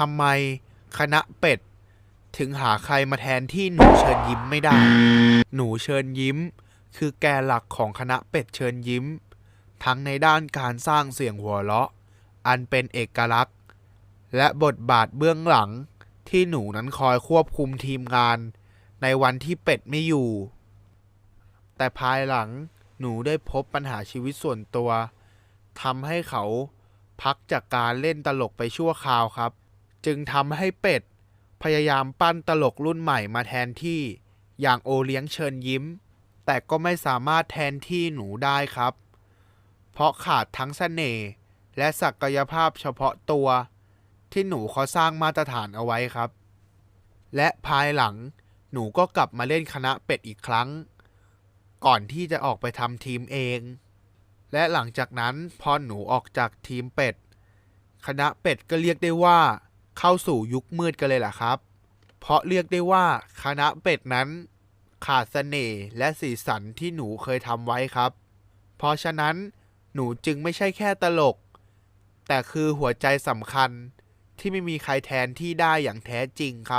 ทำไมคณะเป็ด ถึงหาใครมาแทนที่หนูเชิญยิ้มไม่ได้ หนูเชิญยิ้ม คือแกนหลักของคณะเป็ดเชิญยิ้ม ทั้งในด้านการสร้างเสียงหัวเราะ อันเป็นเอกลักษณ์ และบทบาทเบื้องหลังที่หนูนั้นคอยควบคุมทีมงาน ในวันที่เป็ดไม่อยู่ แต่ภายหลังหนูได้พบปัญหาชีวิตส่วนตัวทำให้เขาพักจากการเล่นตลกไปชั่วคราวครับ จึงทำให้เป็ด พยายามปั้นตลกรุ่นใหม่มาแทนที่ อย่างโอเลี้ยงเชิญยิ้ม แต่ก็ไม่สามารถแทนที่หนูได้ครับ เพราะขาดทั้งเสน่ห์และศักยภาพเฉพาะตัว ที่หนูเขาสร้างมาตรฐานเอาไว้ครับ และภายหลังหนูก็กลับมาเล่นคณะเป็ดอีกครั้ง ก่อนที่จะออกไปทำทีมเอง และหลังจากนั้นพอหนูออกจากทีมเป็ด คณะเป็ดก็เรียกได้ว่า เข้าสู่ยุคมืดกันเลยล่ะครับ เพราะเรียกได้ว่าคณะเป็ดนั้น ขาดเสน่ห์และสีสันที่หนูเคยทำไว้ครับ เพราะฉะนั้นหนูจึงไม่ใช่แค่ตลก แต่คือหัวใจสำคัญที่ไม่มีใครแทนที่ได้อย่างแท้จริงครับ